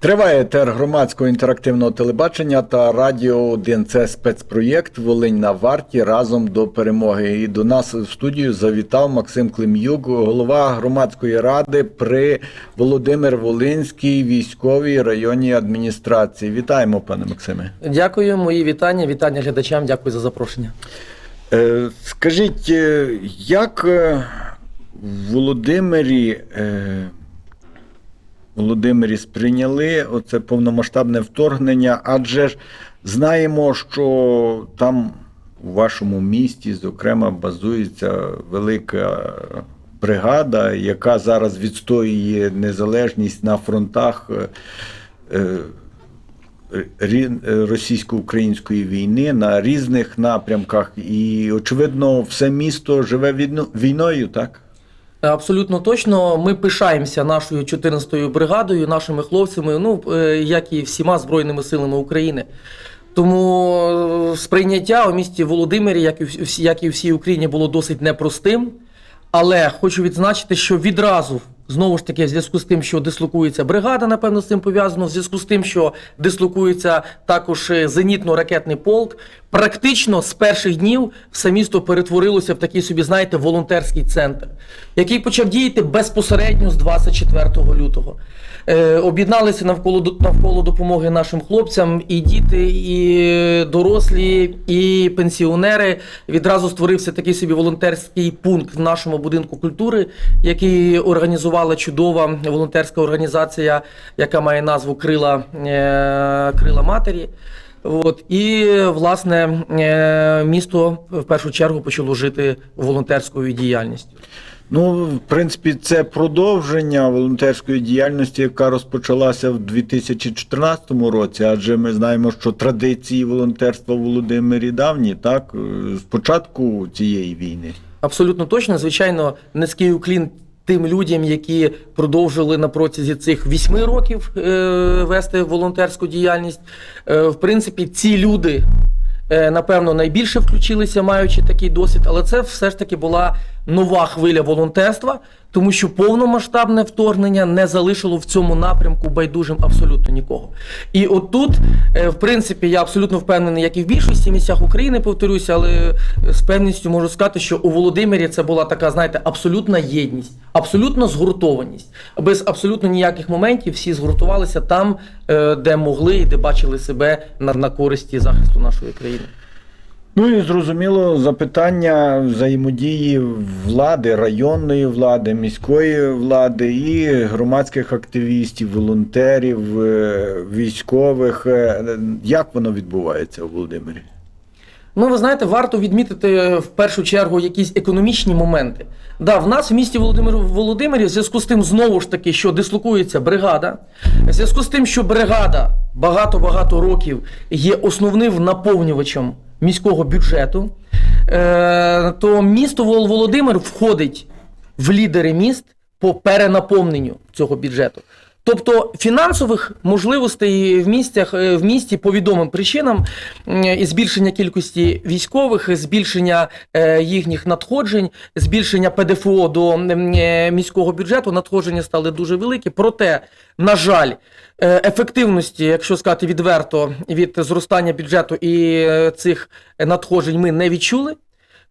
Триває етер громадського інтерактивного телебачення та радіо 1. Це спецпроєкт Волинь на варті разом до перемоги. І до нас в студію завітав Максим Клим'юк, голова громадської ради при Володимир Волинській військовій районній адміністрації. Вітаємо, пане Максиме. Дякую, мої вітання, вітання глядачам. Дякую за запрошення. Е, Скажіть, е, як е, Володимирі, е, Володимирі сприйняли оце повномасштабне вторгнення? Адже ж знаємо, що там у вашому місті, зокрема, базується велика бригада, яка зараз відстоює незалежність на фронтах. е, е, російсько-української війни на різних напрямках, і очевидно, все місто живе війною, так? Абсолютно точно. Ми пишаємося нашою 14-ю бригадою, нашими хлопцями, ну е, як і всіма збройними силами України. Тому е, сприйняття у місті Володимирі, як і як і всій Україні, було досить непростим. Але хочу відзначити, що відразу знову ж таки, в зв'язку з тим, що дислокується бригада, напевно, з цим пов'язано, в зв'язку з тим, що дислокується також е, зенітно-ракетний полк, практично з перших днів все місто перетворилося в такий собі, знаєте, волонтерський центр, який почав діяти безпосередньо з 24 лютого. Е, об'єдналися навколо навколо допомоги нашим хлопцям, і діти, і дорослі, і пенсіонери. Відразу створився такий собі волонтерський пункт в нашому будинку культури, який організувала чудова волонтерська організація, яка має назву Крила, е, Крила Матері. От і власне е, місто в першу чергу почало жити волонтерською діяльністю. Ну, в принципі, це продовження волонтерської діяльності, яка розпочалася в 2014 році, адже ми знаємо, що традиції волонтерства в Володимирі давні, так? З початку цієї війни. Абсолютно точно, звичайно, низький уклін тим людям, які продовжили на протязі цих вісьми років е, вести волонтерську діяльність. Е, в принципі, ці люди. е, Напевно, найбільше включилися, маючи такий досвід, але це все ж таки була нова хвиля волонтерства, тому що повномасштабне вторгнення не залишило в цьому напрямку байдужим абсолютно нікого. І отут, е, в принципі, я абсолютно впевнений, як і в більшості місцях України, повторюся, але е, з певністю можу сказати, що у Володимирі це була така, знаєте, абсолютна єдність, абсолютна згуртованість. Без абсолютно ніяких моментів всі згуртувалися там, е, де могли і де бачили себе на користі захисту нашої країни. Ну і зрозуміло запитання взаємодії влади, районної влади, міської влади і громадських активістів, волонтерів, е, військових. Е, Як воно відбувається у Володимирі? Ну, ви знаєте, варто відмітити е, в першу чергу якісь економічні моменти. Да, в нас в місті Володимир Володимирі, в зв'язку з тим, знову ж таки, що дислокується бригада, в зв'язку з тим, що бригада багато-багато років є основним наповнювачем міського бюджету, е, то місто Вол- Володимир входить в лідери міст по перенаповненню цього бюджету. Тобто фінансових можливостей в містях е, в місті по відомим причинам і збільшення кількості військових, збільшення е, їхніх надходжень, збільшення ПДФО до е, міського бюджету, надходження стали дуже великі. Проте, на жаль, ефективності, якщо сказати відверто, від зростання бюджету і цих надходжень ми не відчули,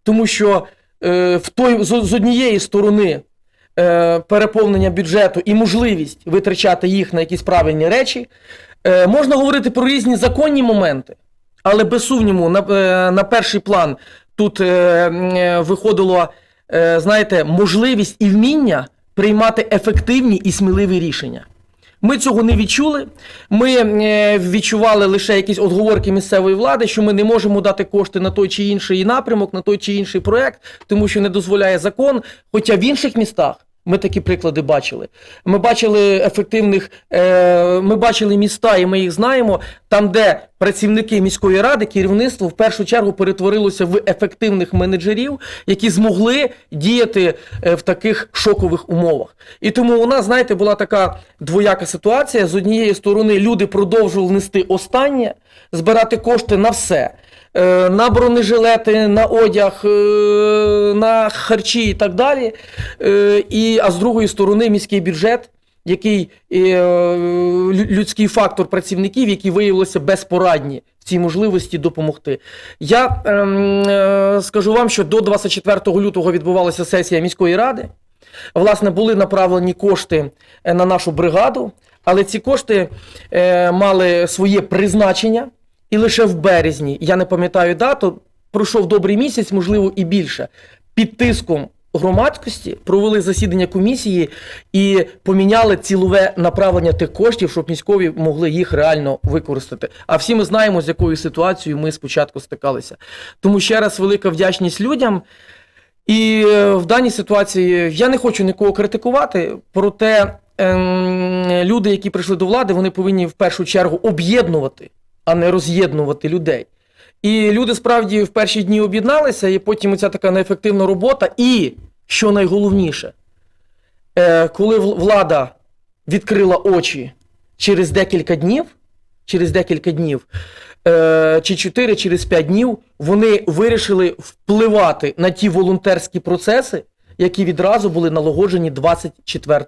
тому що в той з однієї сторони е, переповнення бюджету і можливість витрачати їх на якісь правильні речі. Е, можна говорити про різні законні моменти, але без сумніву, на, е, на перший план тут виходило, знаєте, можливість і вміння приймати ефективні і сміливі рішення. Ми цього не відчули. Ми відчували лише якісь отговорки місцевої влади, що ми не можемо дати кошти на той чи інший напрямок, на той чи інший проект, тому що не дозволяє закон. Хоча в інших містах ми такі приклади бачили. Ми бачили ефективних, е, ми бачили міста, і ми їх знаємо, там, де працівники міської ради, керівництво в першу чергу перетворилося в ефективних менеджерів, які змогли діяти е, в таких шокових умовах. І тому у нас, знаєте, була така двояка ситуація. З однієї сторони, люди продовжували нести останнє, збирати кошти на все. Е, На бронежилети, на одяг, е, на харчі і так далі. Е, І, а з другої сторони, міський бюджет, який людський фактор працівників, які виявилися безпорадні в цій можливості допомогти. Я ем, скажу вам, що до 24 лютого відбувалася сесія міської ради. Власне, були направлені кошти на нашу бригаду, але ці кошти мали своє призначення. І лише в березні, я не пам'ятаю дату, пройшов добрий місяць, можливо, і більше. Під тиском громадськості провели засідання комісії і поміняли цілове направлення тих коштів, щоб міськові могли їх реально використати. А всі ми знаємо, з якою ситуацією ми спочатку стикалися. Тому ще раз велика вдячність людям. І е, в даній ситуації я не хочу нікого критикувати, проте ем, люди, які прийшли до влади, вони повинні в першу чергу об'єднувати, а не роз'єднувати людей. І люди справді в перші дні об'єдналися, і потім ця така неефективна робота. І що найголовніше, е, коли влада відкрила очі через декілька днів, через декілька днів, е, чи 4, через 5 днів, вони вирішили впливати на ті волонтерські процеси, які відразу були налагоджені 24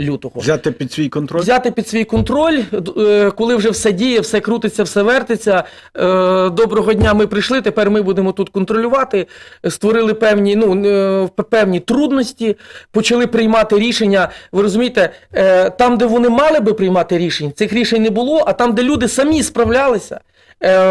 лютого. Взяти під свій контроль. Взяти під свій контроль, е, коли вже все діє, все крутиться, все вертиться. е, Доброго дня, ми прийшли. Тепер ми будемо тут контролювати. Створили певні, ну е, певні трудності, почали приймати рішення. Ви розумієте, там, де вони мали би приймати рішень, цих рішень не було. А там, де люди самі справлялися,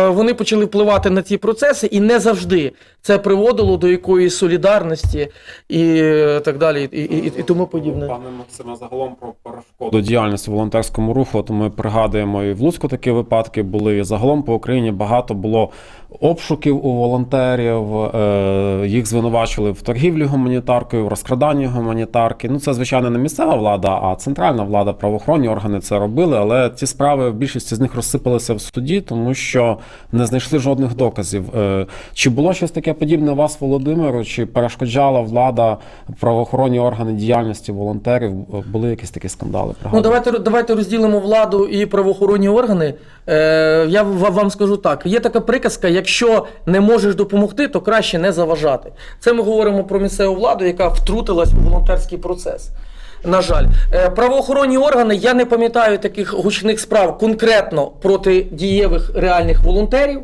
вони почали впливати на ці процеси, і не завжди це приводило до якоїсь солідарності і е, так далі, і, і, і, і тому подібне. Пане Максиме, загалом про перешкоду діяльності волонтерському руху, то ми пригадуємо і в Луцьку такі випадки були. І загалом по Україні багато було обшуків у волонтерів. е, Їх звинувачували в торгівлі гуманітаркою, в розкраданні гуманітарки. Ну це звичайно не місцева влада, а центральна влада, правоохоронні органи це робили. Але ці справи в більшості з них розсипалися в суді, тому що не знайшли жодних доказів. Е, Чи було щось таке подібне у вас, Володимиру? Чи перешкоджала влада правоохоронні органи діяльності волонтерів? Були якісь такі скандали? Ну, давайте, давайте розділимо владу і правоохоронні органи. Е, я вам скажу так: є така приказка: якщо не можеш допомогти, то краще не заважати. Це ми говоримо про місцеву владу, яка втрутилась у волонтерський процес. На жаль, Е, правоохоронні органи, я не пам'ятаю таких гучних справ конкретно проти дієвих реальних волонтерів.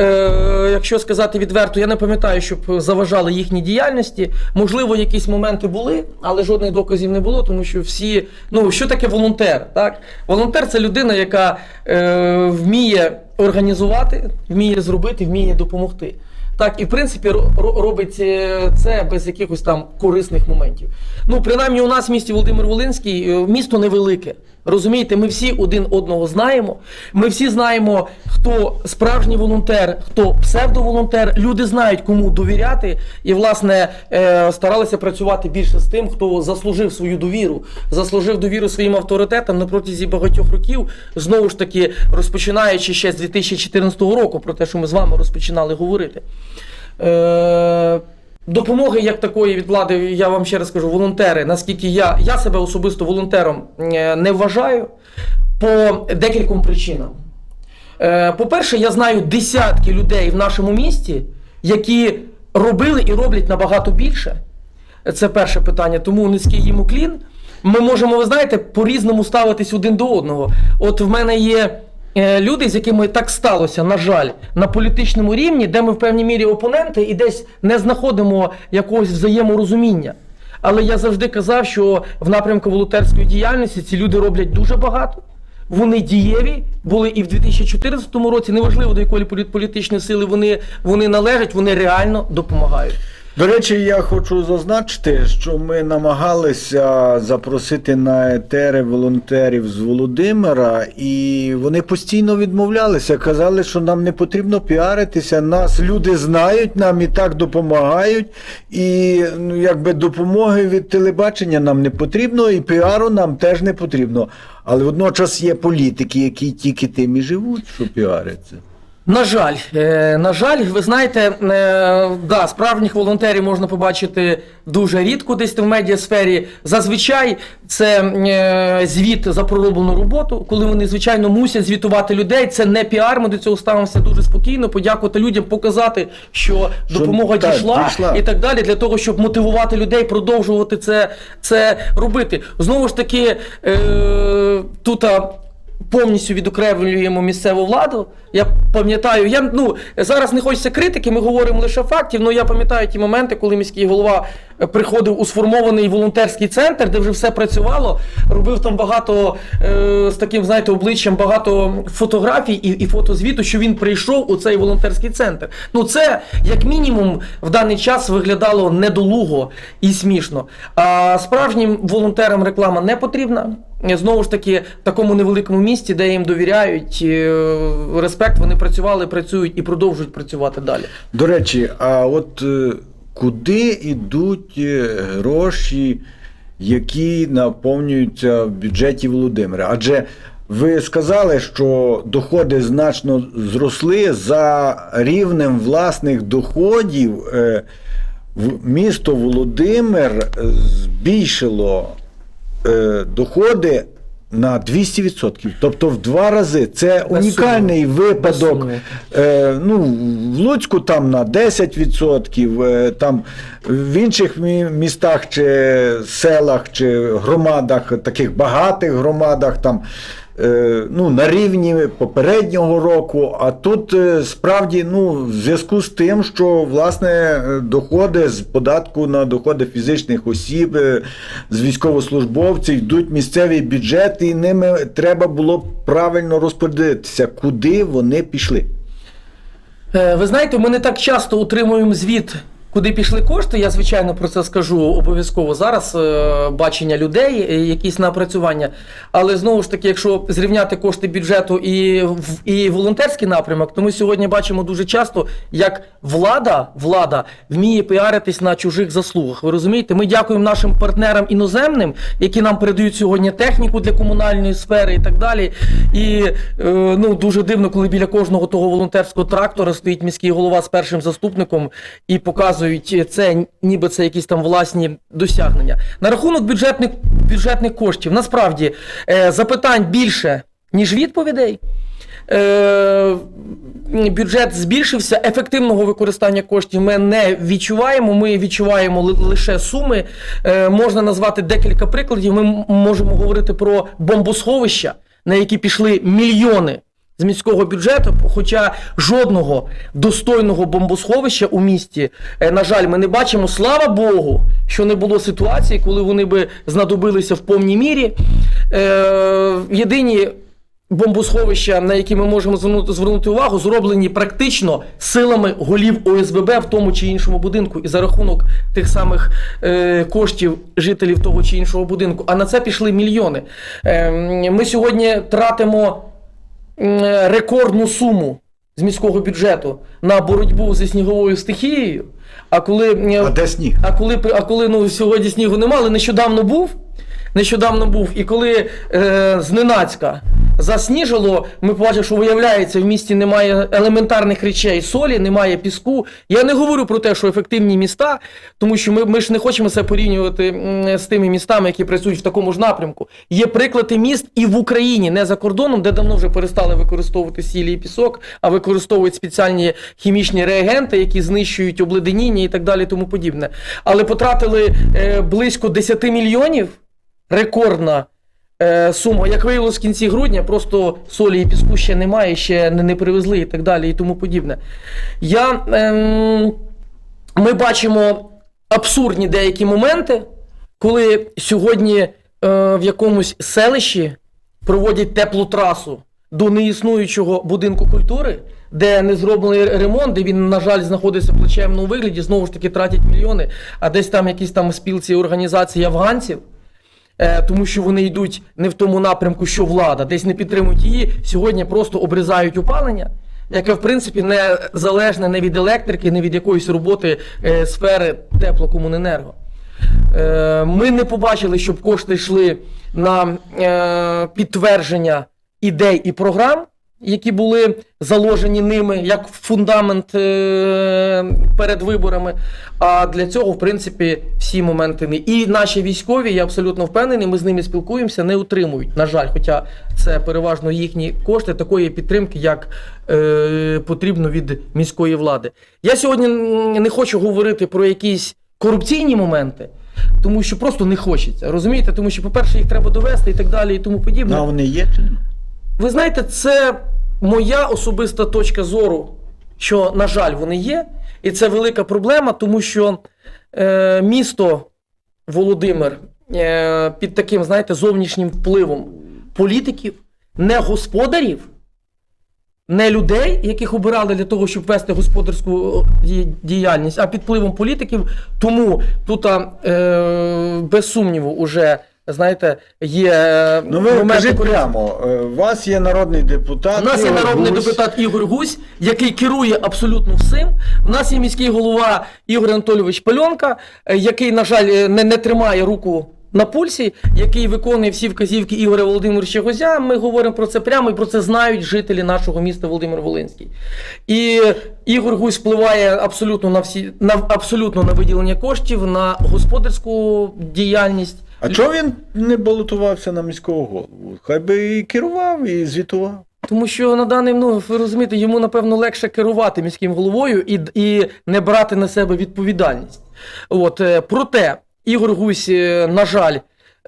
Е, якщо сказати відверто, я не пам'ятаю, щоб заважали їхній діяльності. Можливо, якісь моменти були, але жодних доказів не було, тому що всі. Ну, що таке волонтер? Так? Волонтер це людина, яка е, вміє організувати, вміє зробити, вміє допомогти. Так, і в принципі ро- ро- робить е, це без якихось там корисних моментів. Ну, принаймні, у нас в місті Володимир Волинський е, місто невелике. Розумієте, ми всі один одного знаємо. Ми всі знаємо, хто справжній волонтер, хто псевдоволонтер. Люди знають, кому довіряти, і власне е, старалися працювати більше з тим, хто заслужив свою довіру, заслужив довіру своїм авторитетам на протязі багатьох років. Знову ж таки, розпочинаючи ще з 2014 року, про те, що ми з вами розпочинали говорити. Е, Допомоги як такої від влади, я вам ще раз кажу, волонтери, наскільки я, я себе особисто волонтером е, не вважаю по декільком причинам. Е, По-перше, я знаю десятки людей в нашому місті, які робили і роблять набагато більше. Це перше питання, тому низький їм уклін. Ми можемо, ви знаєте, по-різному ставитись один до одного. От в мене є люди, з якими так сталося, на жаль, на політичному рівні, де ми в певній мірі опоненти і десь не знаходимо якогось взаєморозуміння. Але я завжди казав, що в напрямку волонтерської діяльності ці люди роблять дуже багато. Вони дієві були і в 2014 році. Неважливо до якої полі- політичної сили вони, вони належать, вони реально допомагають. До речі, я хочу зазначити, що ми намагалися запросити на етери волонтерів з Володимира, і вони постійно відмовлялися. Казали, що нам не потрібно піаритися. Нас люди знають, нам і так допомагають. І ну, якби допомоги від телебачення нам не потрібно, і піару нам теж не потрібно. Але водночас є політики, які тільки тим і живуть, що піаряться. На жаль, е, на жаль, ви знаєте, е, да, справжніх волонтерів можна побачити дуже рідко десь в медіасфері. Зазвичай це е, звіт за пророблену роботу, коли вони звичайно мусять звітувати людей. Це не піар. Ми до цього ставимося дуже спокійно. Подякувати людям, показати, що, Що, допомога так, дійшла, дійшла. і так далі, для того, щоб мотивувати людей продовжувати це, це робити. Знову ж таки, е, тут. Повністю відокремлюємо місцеву владу. Я пам'ятаю, я ну зараз не хочеться критики, ми говоримо лише фактів. але я пам'ятаю ті моменти, коли міський голова е, приходив у сформований волонтерський центр, де вже все працювало. Робив там багато е, з таким, знаєте, обличчям багато фотографій і, і фотозвіту, що він прийшов у цей волонтерський центр. Ну це як мінімум в даний час виглядало недолуго і смішно. А справжнім волонтерам реклама не потрібна. Знову ж таки, в такому невеликому місті, де їм довіряють, е, респект, вони працювали, працюють і продовжують працювати далі. До речі, а от е, куди йдуть е, гроші, які наповнюються в бюджеті Володимира? Адже ви сказали, що доходи значно зросли за рівнем власних доходів. е, Місто Володимир збільшило доходи на 200%. Тобто в два рази. Це унікальний випадок. Е, ну, в Луцьку там на 10%, е, там в інших містах чи селах чи громадах, таких багатих громадах, там ну, на рівні попереднього року. А тут е, справді ну, в зв'язку з тим, що власне е, доходи з податку на доходи фізичних осіб, е, з військовослужбовців йдуть в місцевий бюджет, і ними треба було правильно розпорядитися, куди вони пішли. Е, Ви знаєте, ми не так часто отримуємо звіт, куди пішли кошти. Я звичайно про це скажу обов'язково зараз. е, Бачення людей, е, якісь напрацювання. Але знову ж таки, якщо зрівняти кошти бюджету і, і волонтерський напрямок, то ми сьогодні бачимо дуже часто, як влада, влада вміє піаритись на чужих заслугах. Ви розумієте? Ми дякуємо нашим партнерам іноземним, які нам передають сьогодні техніку для комунальної сфери і так далі. І е, ну дуже дивно, коли біля кожного того волонтерського трактора стоїть міський голова з першим заступником і показують це, ніби це якісь там власні досягнення. На рахунок бюджетних бюджетних коштів, насправді е, запитань більше, ніж відповідей. Е, бюджет збільшився, ефективного використання коштів ми не відчуваємо. Ми відчуваємо лише суми. Е, можна назвати декілька прикладів. Ми можемо говорити про бомбосховища, на які пішли мільйони. З міського бюджету, хоча жодного достойного бомбосховища у місті, е, на жаль, ми не бачимо. Слава Богу, що не було ситуації, коли вони би знадобилися в повній мірі. Е, єдині бомбосховища, на які ми можемо звернути, увагу, зроблені практично силами голів ОСББ в тому чи іншому будинку, і за рахунок тих самих е, коштів жителів того чи іншого будинку. А на це пішли мільйони. Е, ми сьогодні тратимо рекордну суму з міського бюджету на боротьбу зі сніговою стихією. А коли е, А де сніг? а коли, а коли ну, сьогодні снігу немає, але нещодавно був. Нещодавно був, і коли е, зненацька засніжило, ми побачили, що виявляється, в місті немає елементарних речей, солі, немає піску. Я не говорю про те, що ефективні міста, тому що ми, ми ж не хочемо це порівнювати з тими містами, які працюють в такому ж напрямку. Є приклади міст і в Україні, не за кордоном, де давно вже перестали використовувати сілі і пісок, а використовують спеціальні хімічні реагенти, які знищують обледеніння і так далі, тому подібне. Але потратили е, близько 10 мільйонів рекордна е, сума. Як виявилось в кінці грудня, просто солі і піску ще немає, ще не, не привезли і так далі, і тому подібне. Я, ем, ми бачимо абсурдні деякі моменти, коли сьогодні е, в якомусь селищі проводять теплу трасу до неіснуючого будинку культури, де не зроблений ремонт, де він, на жаль, знаходиться в плачевному вигляді, знову ж таки тратять мільйони, а десь там якісь там спілці організації афганців. Е, тому що вони йдуть не в тому напрямку, що влада, десь не підтримують її. Сьогодні просто обрізають опалення, яке в принципі не залежне не від електрики, не від якоїсь роботи е, сфери теплокомуненерго. Е, ми не побачили, щоб кошти йшли на підтвердження ідей і програм, які були заложені ними як фундамент е, перед виборами. А для цього, в принципі, всі моменти не. І наші військові, я абсолютно впевнений, ми з ними спілкуємося, не отримують. На жаль, хоча це переважно їхні кошти такої підтримки, як е, потрібно від міської влади. Я сьогодні не хочу говорити про якісь корупційні моменти. Тому що просто не хочеться, розумієте? Тому що, по-перше, їх треба довести і так далі, і тому подібне. Ну, а вони є чи? Ви знаєте, це моя особиста точка зору, що, на жаль, вони є. І це велика проблема, тому що е, місто Володимир е, під таким, знаєте, зовнішнім впливом політиків, не господарів, не людей, яких обирали для того, щоб вести господарську діяльність, а під впливом політиків. Тому тут, е, без сумніву, уже. Знаєте, є Ну ви моменти, кажіть коли- прямо, е, у вас є народний депутат. у нас є Ігор народний Гузь. депутат Ігор Гусь, який керує абсолютно всім. У нас є міський голова Ігор Анатолійович Пальонка, е, який, на жаль, е, не, не тримає руку на пульсі, який виконує всі вказівки Ігоря Володимировича Гозя. Ми говоримо про це прямо і про це знають жителі нашого міста Володимир Волинський. І Ігор Гусь впливає абсолютно на всі на абсолютно на виділення коштів, на господарську діяльність. А чого він не балотувався на міського голову? Хай би і керував, і звітував. Тому що на даний, ну ви розумієте, йому напевно легше керувати міським головою і, і не брати на себе відповідальність. От е, проте Ігор Гусь, е, на жаль,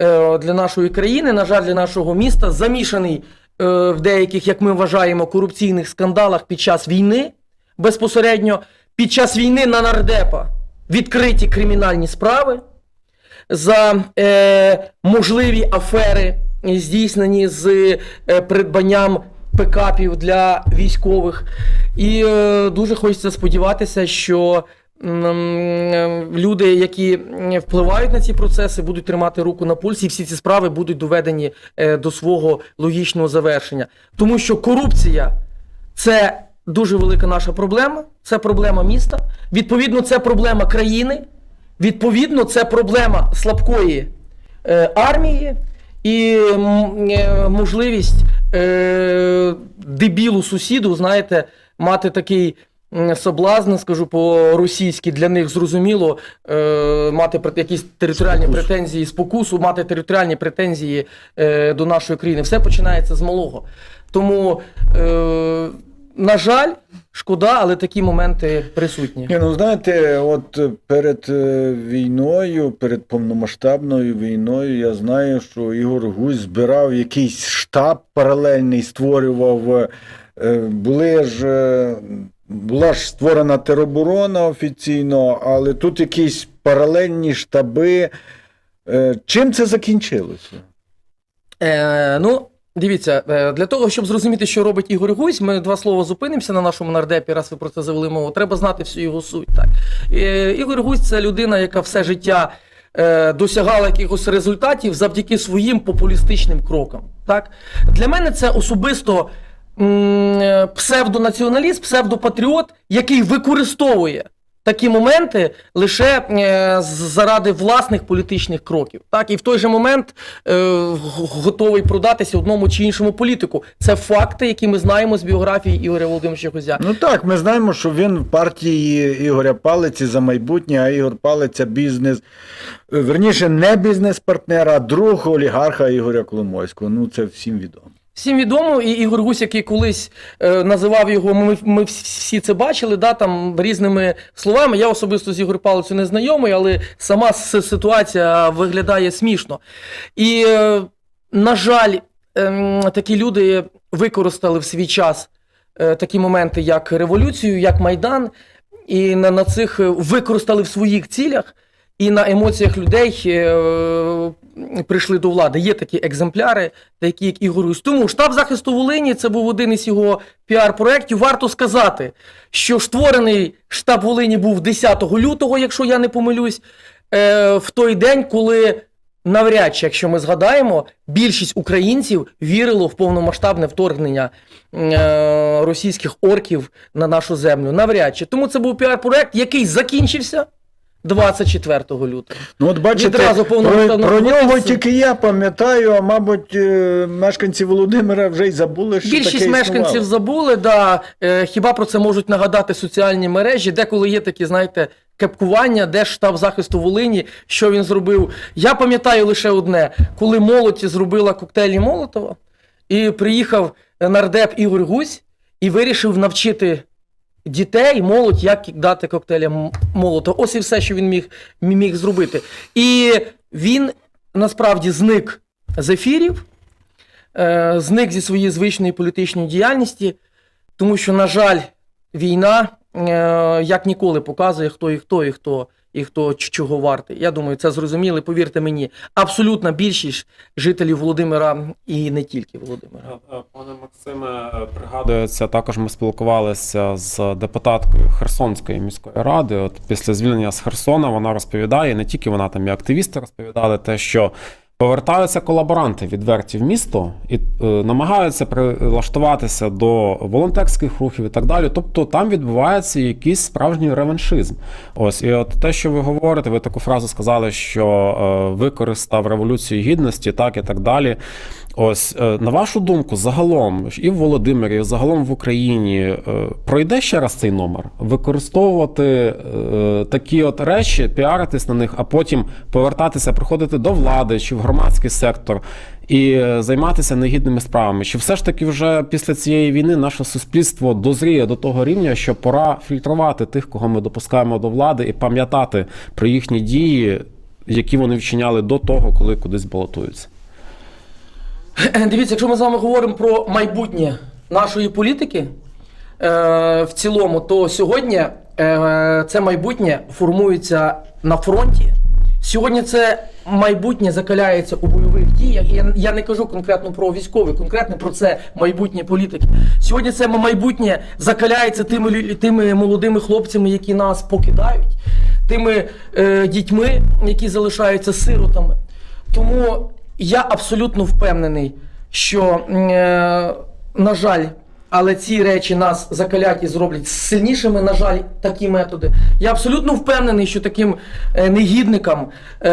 е, для нашої країни, на жаль, для нашого міста, замішаний в деяких, як ми вважаємо, корупційних скандалах під час війни. Безпосередньо під час війни на нардепа відкриті кримінальні справи за е, можливі афери, здійснені з е, придбанням пикапів для військових. І е, дуже хочеться сподіватися, що люди, які впливають на ці процеси, будуть тримати руку на пульсі, і всі ці справи будуть доведені е, до свого логічного завершення. Тому що корупція це дуже велика наша проблема, це проблема міста. Відповідно, це проблема країни. Відповідно, це проблема слабкої е, армії і е, можливість е, дебілу сусіду, знаєте, мати такий м, соблазн, скажу по-російськи, для них зрозуміло, е, мати якісь територіальні Спокусу. претензії, спокусу, мати територіальні претензії е, до нашої країни. Все починається з малого. Тому, е, на жаль, шкода, але такі моменти присутні. Ні, ну знаєте, от е, перед е, війною, перед повномасштабною війною, я знаю, що Ігор Гусь збирав якийсь штаб паралельний, створював. е, Були ж. Була ж створена тероборона офіційно, але тут якісь паралельні штаби. Чим це закінчилося? Е, ну, дивіться, е, для того, щоб зрозуміти, що робить Ігор Гусь, ми два слова зупинимося на нашому нардепі, раз ви про це завели мову. Треба знати всю його суть. Так. Е, Ігор Гусь це людина, яка все життя е, досягала якихось результатів завдяки своїм популістичним крокам. Так? Для мене це особисто псевдонаціоналіст, псевдопатріот, який використовує такі моменти лише е, заради власних політичних кроків. Так, і в той же момент е, готовий продатися одному чи іншому політику. Це факти, які ми знаємо з біографії Ігоря Володимировича Гузя. Ну так, ми знаємо, що він в партії Ігоря Палиці за майбутнє, а Ігор Палиця бізнес. Верніше, не бізнес-партнер, а друг олігарха Ігоря Коломойського. Ну, це всім відомо. Всім відомо, і Ігор Гусь, який колись е, називав його, ми, ми всі це бачили, да, там різними словами. Я особисто з Ігор Павловичем не знайомий, але сама ситуація виглядає смішно. І, е, на жаль, ем, такі люди використали в свій час е, такі моменти, як революцію, як Майдан, і на, на цих е, використали в своїх цілях. І на емоціях людей е, прийшли до влади. Є такі екземпляри, такі як Ігор Гусь. Тому штаб захисту Волині це був один із його піар-проєктів. Варто сказати, що створений штаб Волині був 10 лютого, якщо я не помилюсь, е, в той день, коли. Навряд чи, якщо ми згадаємо, більшість українців вірило в повномасштабне вторгнення е, російських орків на нашу землю. Навряд чи. Тому це був піар-проект, який закінчився 24 лютого. Ну, от бачите, Відразу про, про нього тільки я пам'ятаю, а мабуть, е, мешканці Володимира вже й забули, що Більшість таке мешканців існувало. забули, да, е, хіба про це можуть нагадати соціальні мережі, деколи є такі, знаєте, кепкування, де штаб захисту Волині, що він зробив. Я пам'ятаю лише одне: коли молодь зробила коктейлі Молотова, і приїхав нардеп Ігор Гусь і вирішив навчити дітей, молодь, як дати коктейлям молота. Ось і все, що він міг, міг зробити. І він насправді зник з ефірів е, зник зі своєї звичної політичної діяльності, тому що, на жаль, війна е, як ніколи показує, хто і хто, і хто, і хто чого вартий. Я думаю, це зрозуміли, повірте мені, абсолютна більшість жителів Володимира і не тільки Володимира. Е, Пане Максиме, е, пригадується, також ми спілкувалися з депутаткою Херсонської міської ради. От після звільнення з Херсона вона розповідає, не тільки вона там і активісти розповідали те, що. Повертаються колаборанти відверті в місто і е, намагаються прилаштуватися до волонтерських рухів і так далі. Тобто там відбувається якийсь справжній реваншизм. Ось і от те, що ви говорите, ви таку фразу сказали, що е, використав революцію гідності, так і так далі. Ось е, на вашу думку, загалом і в Володимирі, і загалом в Україні е, пройде ще раз цей номер, використовувати е, такі от речі, піаритись на них, а потім повертатися, приходити до влади чи в громадський сектор і е, займатися негідними справами. Чи все ж таки вже після цієї війни наше суспільство дозріє до того рівня, що пора фільтрувати тих, кого ми допускаємо до влади, і пам'ятати про їхні дії, які вони вчиняли до того, коли кудись балотуються? Дивіться, якщо ми з вами говоримо про майбутнє нашої політики е, в цілому, то сьогодні е, це майбутнє формується на фронті. Сьогодні це майбутнє закаляється у бойових діях. Я, я не кажу конкретно про військові, конкретно про це майбутнє політики. Сьогодні це майбутнє закаляється тими, тими молодими хлопцями, які нас покидають, тими е, дітьми, які залишаються сиротами. Тому я абсолютно впевнений, що, е, на жаль, але ці речі нас закалять і зроблять сильнішими, на жаль, такі методи. Я абсолютно впевнений, що таким е, негідникам, е,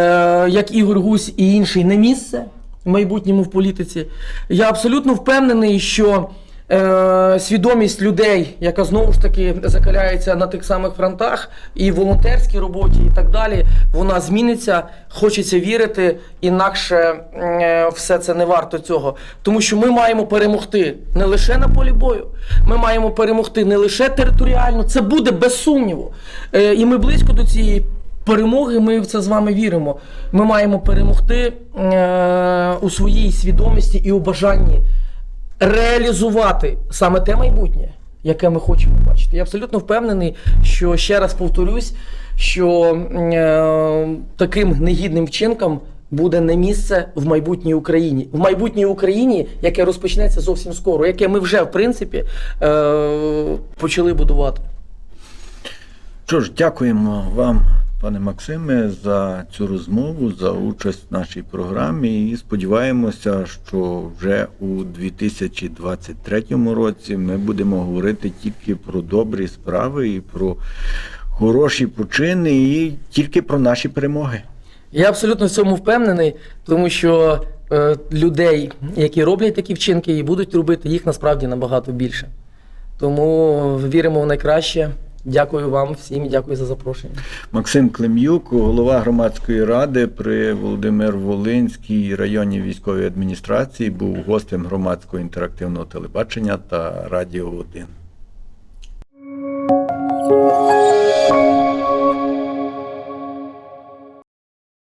як Ігор Гусь і інший, не місце в майбутньому в політиці. Я абсолютно впевнений, що е, свідомість людей, яка знову ж таки закаляється на тих самих фронтах, і волонтерській роботі, і так далі, вона зміниться. Хочеться вірити, інакше е, все це не варто цього. Тому що ми маємо перемогти не лише на полі бою, ми маємо перемогти не лише територіально, це буде без сумніву. Е, і ми близько до цієї. Перемоги, ми в це з вами віримо. Ми маємо перемогти е, у своїй свідомості і у бажанні реалізувати саме те майбутнє, яке ми хочемо бачити. Я абсолютно впевнений, що ще раз повторюсь, що е, таким негідним вчинкам буде не місце в майбутній Україні. В майбутній Україні, яке розпочнеться зовсім скоро, яке ми вже в принципі е, почали будувати. Що ж, дякуємо вам, пане Максиме, за цю розмову, за участь в нашій програмі. І сподіваємося, що вже у 2023 році ми будемо говорити тільки про добрі справи і про хороші почини, і тільки про наші перемоги. Я абсолютно в цьому впевнений, тому що е, людей, які роблять такі вчинки і будуть робити, їх насправді набагато більше. Тому віримо в найкраще. Дякую вам всім, дякую за запрошення. Максим Клим'юк, голова громадської ради при Володимир Волинській районній військовій адміністрації, був гостем громадського інтерактивного телебачення та Радіо 1.